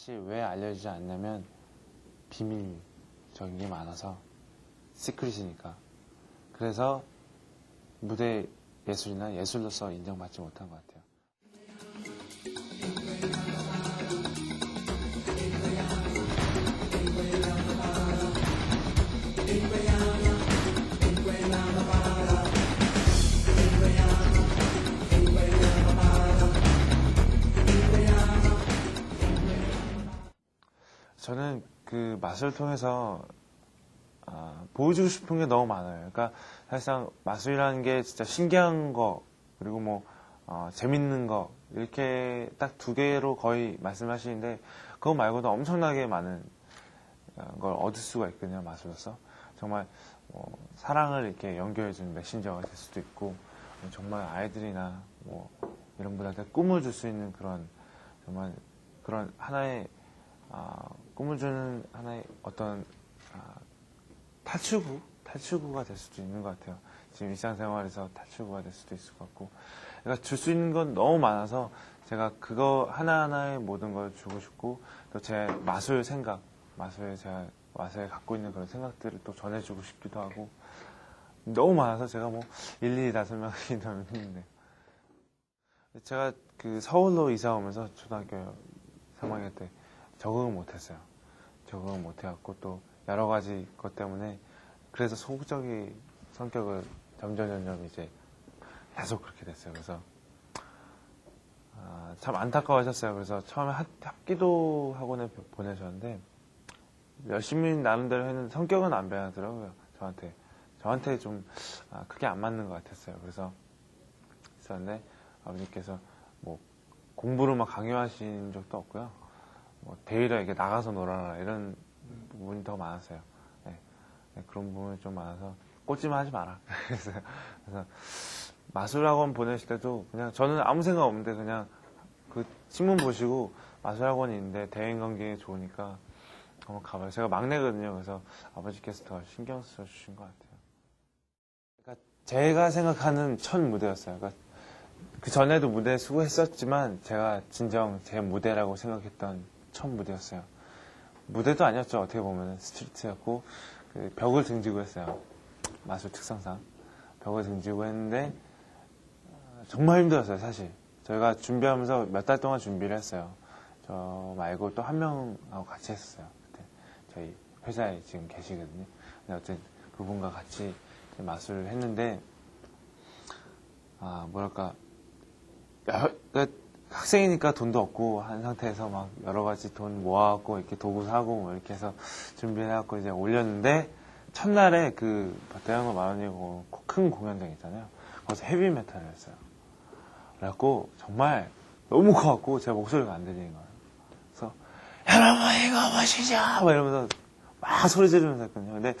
사실 왜 알려지지 않냐면 비밀적인 게 많아서 시크릿이니까 그래서 무대 예술이나 예술로서 인정받지 못한 것 같아요. 저는 그 맛을 통해서 아, 보여주고 싶은 게 너무 많아요. 그러니까 사실상 마술이라는 게 진짜 신기한 거 그리고 뭐 어, 재밌는 거 이렇게 딱 두 개로 거의 말씀하시는데 그거 말고도 엄청나게 많은 어, 걸 얻을 수가 있거든요 마술로서 정말 뭐 사랑을 이렇게 연결해주는 메신저가 될 수도 있고 정말 아이들이나 뭐 이런 분한테 꿈을 줄 수 있는 그런 정말 그런 하나의 아, 꿈을 주는 하나의 어떤 아, 탈출구? 탈출구가 될 수도 있는 것 같아요. 지금 일상생활에서 탈출구가 될 수도 있을 것 같고. 그러니까 줄 수 있는 건 너무 많아서 제가 그거 하나하나의 모든 걸 주고 싶고 또 제 마술 생각, 마술에 제가 마술에 갖고 있는 그런 생각들을 또 전해주고 싶기도 하고 너무 많아서 제가 뭐 일일이 다 설명하기 너무 힘든데. 제가 그 서울로 이사 오면서 초등학교 3학년 때 적응을 못했어요. 적응을 못해갖고 또 여러 가지 것 때문에 그래서 소극적인 성격을 점점 점점 이제 계속 그렇게 됐어요. 그래서 아, 참 안타까워하셨어요. 그래서 처음에 합, 합기도 학원에 보내셨는데 열심히 나름대로 했는데 성격은 안 변하더라고요. 저한테 저한테 좀 아, 크게 안 맞는 것 같았어요. 그래서 있었는데 아버님께서 뭐 공부를 막 강요하신 적도 없고요. 뭐 데이터 이렇게 나가서 놀아라 이런 부분이 더 많았어요. 네. 네, 그런 부분이 좀 많아서 꽂지만 하지 마라. 그래서, 그래서 마술학원 보내실 때도 그냥 저는 아무 생각 없는데 그냥 그 신문 보시고 마술학원이 있는데 대인관계에 좋으니까 한번 가봐요. 제가 막내거든요. 그래서 아버지께서 더 신경 써 주신 것 같아요. 그러니까 제가 생각하는 첫 무대였어요. 그러니까 그 전에도 무대 수고했었지만 제가 진정 제 무대라고 생각했던 첫 무대였어요. 무대도 아니었죠. 어떻게 보면 스트리트였고 그 벽을 등지고 했어요. 마술 특성상 벽을 등지고 했는데 어, 정말 힘들었어요. 사실 저희가 준비하면서 몇 달 동안 준비를 했어요. 저 말고 또 한 명하고 같이 했었어요. 그때 저희 회사에 지금 계시거든요. 근데 어쨌든 그분과 같이 마술을 했는데 아 뭐랄까 학생이니까 돈도 없고 한 상태에서 막 여러 가지 돈 모아갖고 이렇게 도구 사고 뭐 이렇게 해서 준비해갖고 이제 올렸는데 첫날에 그 대형어 마흔이고 큰 공연장 있잖아요. 거기서 헤비 메탈을 했어요. 그래갖고 정말 너무 커갖고 제 목소리가 안 들리는 거예요. 그래서 여러분 이거 보시죠! 막 이러면서 막 소리 지르면서 했거든요. 근데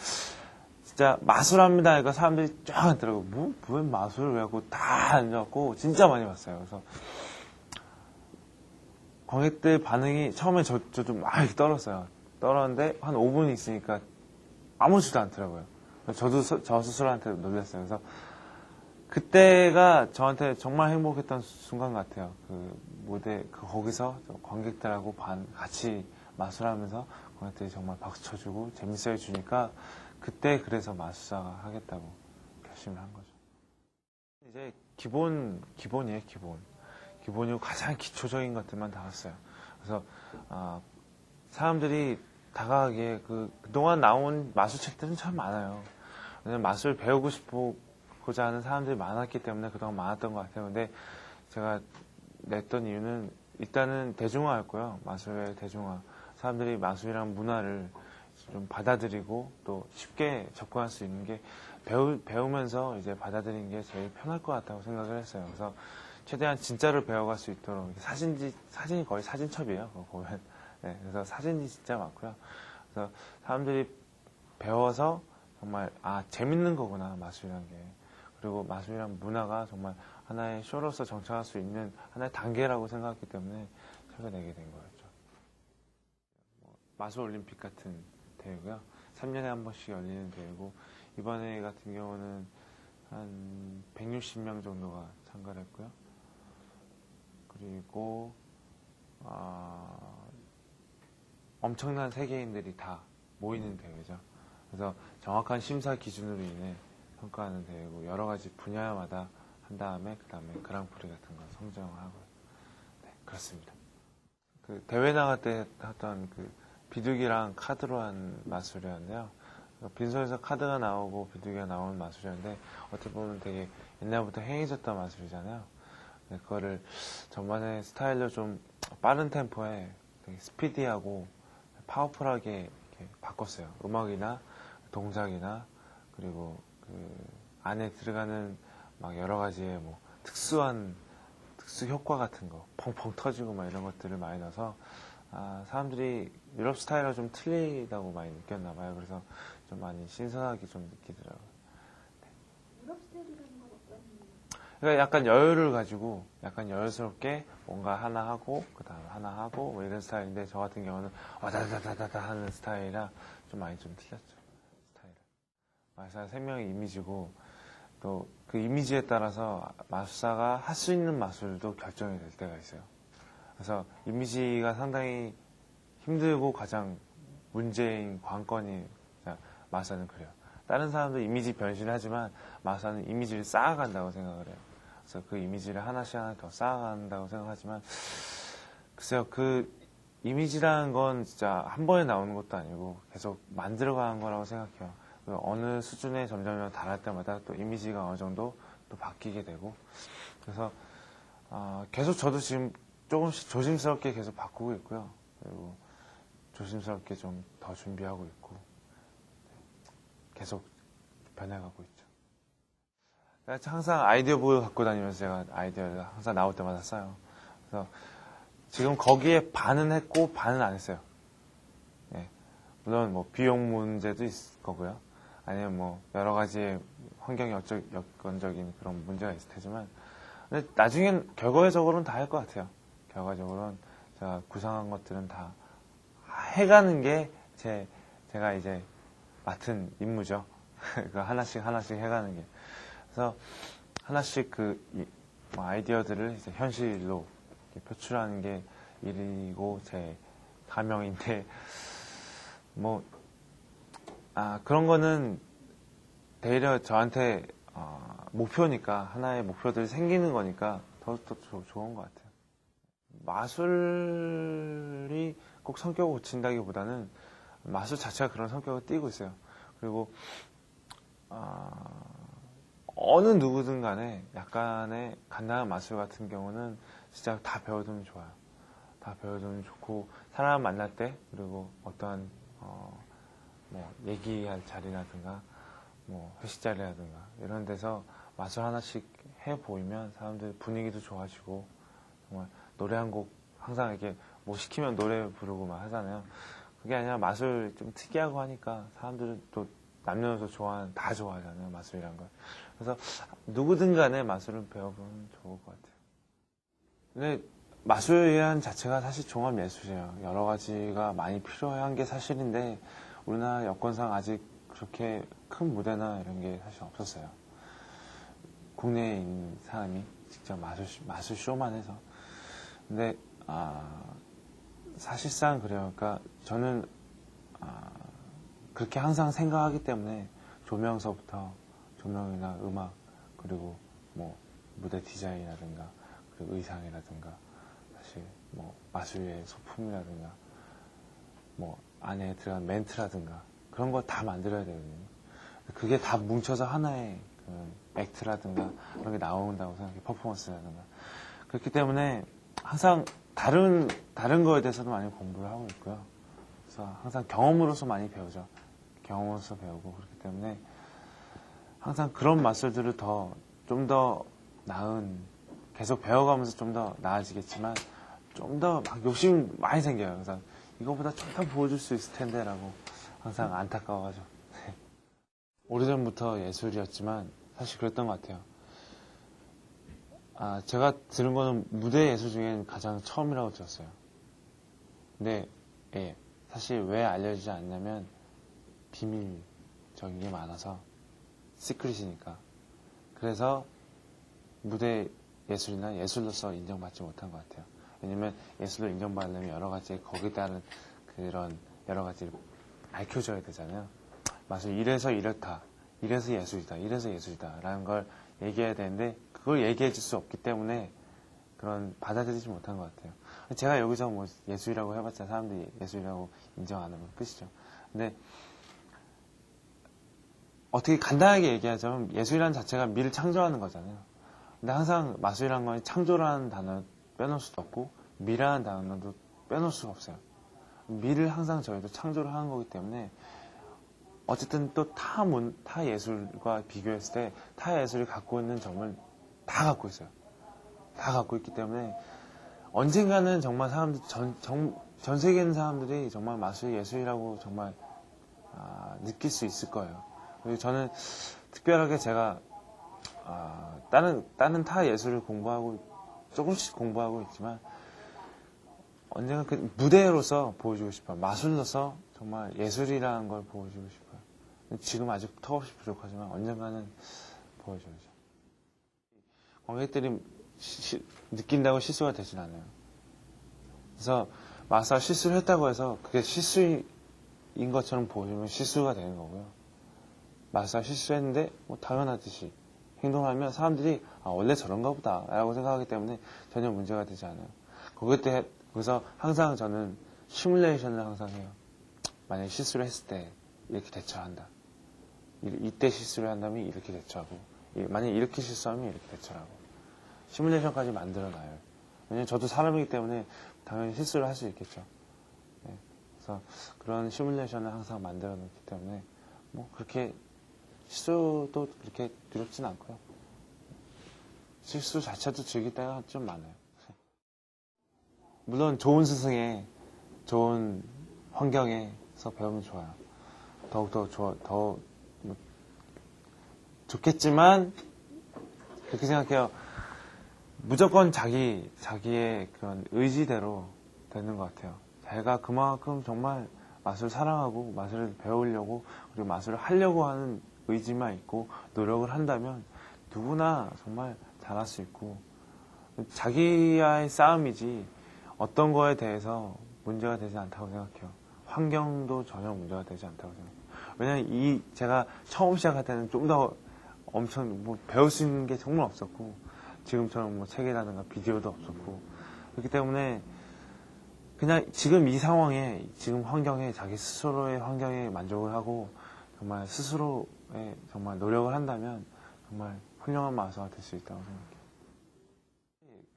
진짜 마술합니다. 그러니까 사람들이 쫙 앉더라고요. 뭐, 웬 마술을 왜하고 다 앉아갖고 진짜 많이 봤어요. 그래서 관객들 반응이 처음에 저, 저도 막 이렇게 떨었어요. 떨었는데 한 5분 있으니까 아무렇지도 않더라고요. 저도 스- 저 스스로한테 놀랐어요. 그래서 그때가 저한테 정말 행복했던 순간 같아요. 그 무대, 그 거기서 저 관객들하고 반, 같이 마술하면서 관객들이 정말 박수 쳐주고 재밌어 해주니까 그때 그래서 마술사가 하겠다고 결심을 한 거죠. 이제 기본, 기본이에요, 기본. 기본이고 가장 기초적인 것들만 다 왔어요. 그래서, 아, 사람들이 다가가기에 그, 그동안 나온 마술책들은 참 많아요. 왜냐면 마술 배우고 싶고자 하는 사람들이 많았기 때문에 그동안 많았던 것 같아요. 근데 제가 냈던 이유는 일단은 대중화였고요. 마술의 대중화. 사람들이 마술이란 문화를 좀 받아들이고 또 쉽게 접근할 수 있는 게 배우, 배우면서 이제 받아들이는 게 제일 편할 것 같다고 생각을 했어요. 그래서 최대한 진짜를 배워갈 수 있도록 사진지, 사진이 거의 사진첩이에요. 보면. 네, 그래서 사진이 진짜 많고요. 그래서 사람들이 배워서 정말, 아, 재밌는 거구나, 마술이란 게. 그리고 마술이란 문화가 정말 하나의 쇼로서 정착할 수 있는 하나의 단계라고 생각했기 때문에 책을 내게 된 거였죠. 뭐, 마술 올림픽 같은 대회고요. 3년에 한 번씩 열리는 대회고, 이번에 같은 경우는 한 160명 정도가 참가를 했고요. 아, 그리고, 아, 엄청난 세계인들이 다 모이는 대회죠. 그래서 정확한 심사 기준으로 인해 평가하는 대회고 여러 가지 분야마다 한 다음에 그 다음에 그랑프리 같은 거 성정을 하고요. 네, 그렇습니다. 그 대회 나갈 때 했던 그 비둘기랑 카드로 한 마술이었는데요. 그 빈손에서 카드가 나오고 비둘기가 나오는 마술이었는데 어떻게 보면 되게 옛날부터 행해졌던 마술이잖아요. 네, 그거를 전반의 스타일로 좀 빠른 템포에 스피디하고 파워풀하게 바꿨어요. 음악이나 동작이나 그리고 그 안에 들어가는 막 여러 가지의 뭐 특수한 특수 효과 같은 거 펑펑 터지고 막 이런 것들을 많이 넣어서 아, 사람들이 유럽 스타일과 좀 틀리다고 많이 느꼈나 봐요. 그래서 좀 많이 신선하게 좀 느끼더라고요. 유럽 스타일이라는 건 어떤 그러니까 약간 여유를 가지고 약간 여유스럽게 뭔가 하나 하고 그다음 하나 하고 뭐 이런 스타일인데 저 같은 경우는 와다다다다다 하는 스타일이라 좀 많이 좀 틀렸죠. 스타일은 마술사 생명의 이미지고 또 그 이미지에 따라서 마술사가 할 수 있는 마술도 결정이 될 때가 있어요. 그래서 이미지가 상당히 힘들고 가장 문제인 관건이 마술사는 그래요. 다른 사람도 이미지 변신을 하지만 마술사는 이미지를 쌓아간다고 생각을 해요 그래서 그 이미지를 하나씩 하나 더 쌓아간다고 생각하지만 글쎄요 그 이미지라는 건 진짜 한 번에 나오는 것도 아니고 계속 만들어가는 거라고 생각해요. 그 어느 수준에 점점 달할 때마다 또 이미지가 어느 정도 또 바뀌게 되고 그래서 아, 계속 저도 지금 조금씩 조심스럽게 계속 바꾸고 있고요. 그리고 조심스럽게 좀 더 준비하고 있고 계속 변해가고 있죠. 항상 아이디어북을 갖고 다니면서 제가 아이디어를 항상 나올 때마다 써요. 그래서 지금 거기에 반은 했고 반은 안 했어요. 예. 물론 뭐 비용 문제도 있을 거고요. 아니면 뭐 여러 가지 환경 여적, 여건적인 그런 문제가 있을 테지만 근데 나중엔 결과적으로는 다 할 것 같아요. 결과적으로는 제가 구상한 것들은 다 해가는 게 제, 제가 이제 맡은 임무죠. 그 하나씩 하나씩 해가는 게. 그래서 하나씩 그 이- 뭐 아이디어들을 이제 현실로 표출하는 게 일이고 제 가명인데 뭐 아, 그런 거는 대려 저한테 어, 목표니까 하나의 목표들이 생기는 거니까 더, 더 조- 좋은 것 같아요. 마술이 꼭 성격을 고친다기보다는 마술 자체가 그런 성격을 띠고 있어요. 그리고 아, 어느 누구든 간에 약간의 간단한 마술 같은 경우는 진짜 다 배워두면 좋아요. 다 배워두면 좋고 사람 만날 때 그리고 어떠한 어, 뭐 얘기할 자리라든가 뭐 회식 자리라든가 이런 데서 마술 하나씩 해 보이면 사람들 분위기도 좋아지고 정말 노래 한 곡 항상 이렇게 뭐 시키면 노래 부르고 막 하잖아요. 그게 아니라 마술 좀 특이하고 하니까 사람들은 또 남녀노소 좋아하는 다 좋아하잖아요 마술이란 걸. 그래서 누구든 간에 마술을 배워보면 좋을 것 같아요. 근데 마술이란 자체가 사실 종합 예술이에요. 여러 가지가 많이 필요한 게 사실인데 우리나라 여건상 아직 그렇게 큰 무대나 이런 게 사실 없었어요. 국내에 있는 사람이 직접 마술, 마술 쇼만 해서. 근데, 아, 사실상 그래요. 그러니까 저는, 아, 그렇게 항상 생각하기 때문에 조명서부터 조명이나 음악, 그리고 뭐 무대 디자인이라든가, 그리고 의상이라든가, 사실 뭐 마술의 소품이라든가, 뭐 안에 들어간 멘트라든가, 그런 거 다 만들어야 되거든요. 그게 다 뭉쳐서 하나의 그 액트라든가 그런 게 나온다고 생각해요. 퍼포먼스라든가. 그렇기 때문에 항상 다른, 다른 거에 대해서도 많이 공부를 하고 있고요. 그래서 항상 경험으로서 많이 배우죠. 경험으로서 배우고 그렇기 때문에 항상 그런 마술들을 더, 좀 더 나은, 계속 배워가면서 좀 더 나아지겠지만 좀 더 막 욕심 많이 생겨요. 그래서 이거보다 좀 더 보여줄 수 있을 텐데라고 항상 안타까워하죠. 네. 오래전부터 예술이었지만 사실 그랬던 것 같아요. 아, 제가 들은 거는 무대 예술 중엔 가장 처음이라고 들었어요. 근데, 예, 사실 왜 알려지지 않냐면 비밀적인 게 많아서 시크릿이니까. 그래서 무대 예술이나 예술로서 인정받지 못한 것 같아요. 왜냐면 예술로 인정받으려면 여러 가지 거기에 따른 그런 여러 가지를 밝혀줘야 되잖아요. 마술 이래서 이렇다. 이래서 예술이다. 이래서 예술이다. 라는 걸 얘기해야 되는데 그걸 얘기해 줄 수 없기 때문에 그런 받아들이지 못한 것 같아요. 제가 여기서 뭐 예술이라고 해봤자 사람들이 예술이라고 인정 안 하면 끝이죠. 근데 어떻게 간단하게 얘기하자면 예술이라는 자체가 미를 창조하는 거잖아요. 근데 항상 마술이라는 건 창조라는 단어 빼놓을 수도 없고 미라는 단어도 빼놓을 수가 없어요. 미를 항상 저희도 창조를 하는 거기 때문에 어쨌든 또 타 문, 타 예술과 비교했을 때 타 예술이 갖고 있는 점을 다 갖고 있어요. 다 갖고 있기 때문에 언젠가는 정말 사람들 전, 전, 전 세계 있는 사람들이 정말 마술 예술이라고 정말 아, 느낄 수 있을 거예요. 저는 특별하게 제가 아, 다른 다른 타 예술을 공부하고 조금씩 공부하고 있지만 언젠가 그 무대로서 보여주고 싶어요. 마술로서 정말 예술이라는 걸 보여주고 싶어요. 지금 아직 턱없이 부족하지만 언젠가는 보여줘야죠. 관객들이 시- 시- 느낀다고 실수가 되진 않아요. 그래서 마사 실수를 했다고 해서 그게 실수인 것처럼 보이면 실수가 되는 거고요. 마사 실수했는데 뭐 당연하듯이 행동하면 사람들이 아, 원래 저런가 보다 라고 생각하기 때문에 전혀 문제가 되지 않아요. 그것 때 그래서 항상 저는 시뮬레이션을 항상 해요. 만약에 실수를 했을 때 이렇게 대처한다. 이- 이때 실수를 한다면 이렇게 대처하고 이- 만약에 이렇게 실수하면 이렇게 대처하고 시뮬레이션까지 만들어놔요. 왜냐면 저도 사람이기 때문에 당연히 실수를 할 수 있겠죠. 네. 그래서 그런 시뮬레이션을 항상 만들어 놓기 때문에 뭐 그렇게 실수도 그렇게 두렵진 않고요. 실수 자체도 즐길 때가 좀 많아요. 물론 좋은 스승의 좋은 환경에서 배우면 좋아요. 더욱더 좋아, 더 뭐, 좋겠지만 그렇게 생각해요. 무조건 자기 자기의 그런 의지대로 되는 것 같아요. 자기가 그만큼 정말 맛을 사랑하고 맛을 배우려고 그리고 맛을 하려고 하는 의지만 있고 노력을 한다면 누구나 정말 잘할 수 있고 자기와의 싸움이지 어떤 거에 대해서 문제가 되지 않다고 생각해요. 환경도 전혀 문제가 되지 않다고 생각해요. 왜냐면 이 제가 처음 시작할 때는 좀 더 엄청 뭐 배울 수 있는 게 정말 없었고 지금처럼 뭐 책이라든가 비디오도 없었고 그렇기 때문에 그냥 지금 이 상황에 지금 환경에 자기 스스로의 환경에 만족을 하고 정말 스스로의 정말 노력을 한다면 정말 훌륭한 마수가 될 수 있다고 생각해요.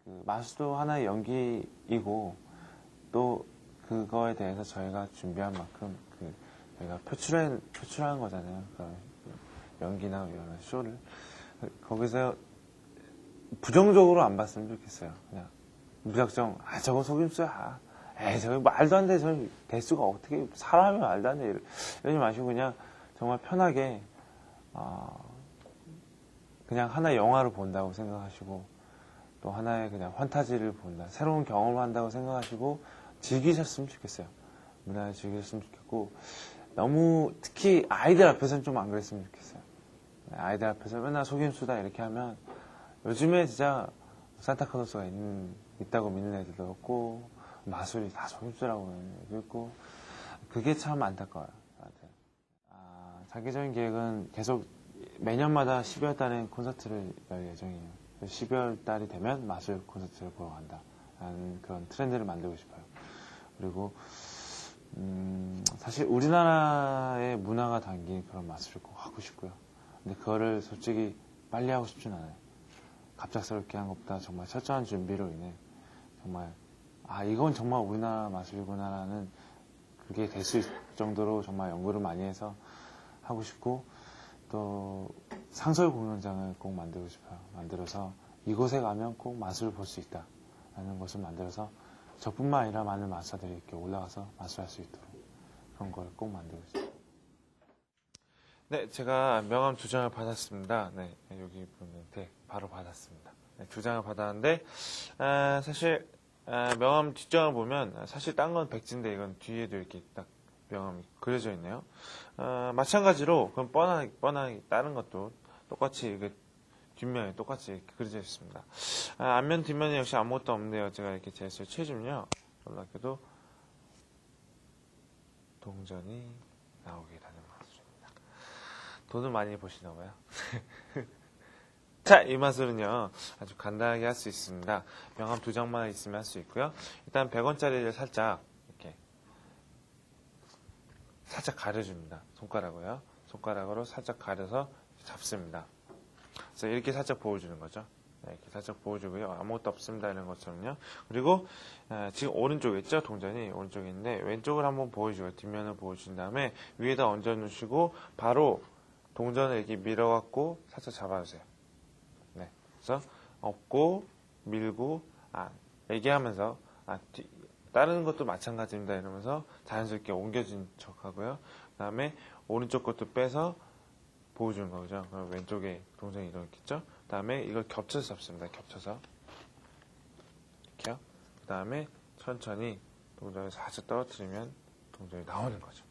그 마수도 하나의 연기이고 또 그거에 대해서 저희가 준비한 만큼 그 저희가 표출한 표출한 거잖아요. 그 연기나 이런 쇼를 거기서 부정적으로 안 봤으면 좋겠어요. 그냥 무작정 아 저거 속임수야. 에이 저거 말도 안 돼. 저 대수가 어떻게 사람이 말도 안 돼. 이러- 이러지 마시고 그냥 정말 편하게 어, 그냥 하나의 영화를 본다고 생각하시고 또 하나의 그냥 환타지를 본다. 새로운 경험을 한다고 생각하시고 즐기셨으면 좋겠어요. 문화를 즐기셨으면 좋겠고 너무 특히 아이들 앞에서는 좀 안 그랬으면 좋겠어요. 아이들 앞에서 맨날 속임수다 이렇게 하면 요즘에 진짜 산타클로스가 있는, 있다고 믿는 애들도 없고 마술이 다 속임수라고 있고 그게 참 안타까워요. 장기적인 계획은 계속 매년마다 12월 달에 콘서트를 열 예정이에요. 12월 달이 되면 마술 콘서트를 보러 간다. 라는 그런 트렌드를 만들고 싶어요. 그리고, 음, 사실 우리나라의 문화가 담긴 그런 마술을 꼭 하고 싶고요. 근데 그거를 솔직히 빨리 하고 싶진 않아요. 갑작스럽게 한 것보다 정말 철저한 준비로 인해 정말, 아, 이건 정말 우리나라 마술이구나라는 그게 될 수 있을 정도로 정말 연구를 많이 해서 하고 싶고, 또 상설 공연장을 꼭 만들고 싶어요. 만들어서 이곳에 가면 꼭 마술을 볼 수 있다. 라는 것을 만들어서 저뿐만 아니라 많은 마술사들이 이렇게 올라가서 마술할 수 있도록 그런 걸 꼭 만들고 싶어요. 네, 제가 명함 두 장을 받았습니다. 네, 여기 분한테 바로 받았습니다. 네, 두 장을 받았는데, 아, 사실, 아, 명함 뒷장을 보면, 사실 딴 건 백지인데 이건 뒤에도 이렇게 딱 명함이 그려져 있네요. 아, 마찬가지로, 그럼 뻔하게, 뻔하게, 다른 것도 똑같이, 이게 뒷면에 똑같이 그려져 있습니다. 아, 앞면, 뒷면에 역시 아무것도 없는데요. 제가 이렇게 재했어요. 체중요. 놀랍게도, 동전이 나오게 되는 마술입니다. 돈을 많이 버시나 봐요. 자, 이 마술은요, 아주 간단하게 할 수 있습니다. 명함 두 장만 있으면 할 수 있고요. 일단 100원짜리를 살짝, 살짝 가려줍니다. 손가락으로요. 손가락으로 살짝 가려서 잡습니다. 그래서 이렇게 살짝 보여주는 거죠. 네, 이렇게 살짝 보여주고요. 아무것도 없습니다. 이런 것처럼요. 그리고 에, 지금 오른쪽에 있죠? 동전이 오른쪽에 있는데 왼쪽을 한번 보여주고 뒷면을 보여준 다음에 위에다 얹어 놓으시고 바로 동전을 이렇게 밀어갖고 살짝 잡아주세요. 네, 그래서 업고 밀고 아 얘기하면서 아 뒤- 다른 것도 마찬가지입니다. 이러면서 자연스럽게 옮겨진 척하고요. 그 다음에 오른쪽 것도 빼서 보여주는 거죠. 그럼 왼쪽에 동전이 이렇겠죠? 그 다음에 이걸 겹쳐서 잡습니다. 겹쳐서. 이렇게요. 그 다음에 천천히 동전을 살짝 떨어뜨리면 동전이 나오는 거죠.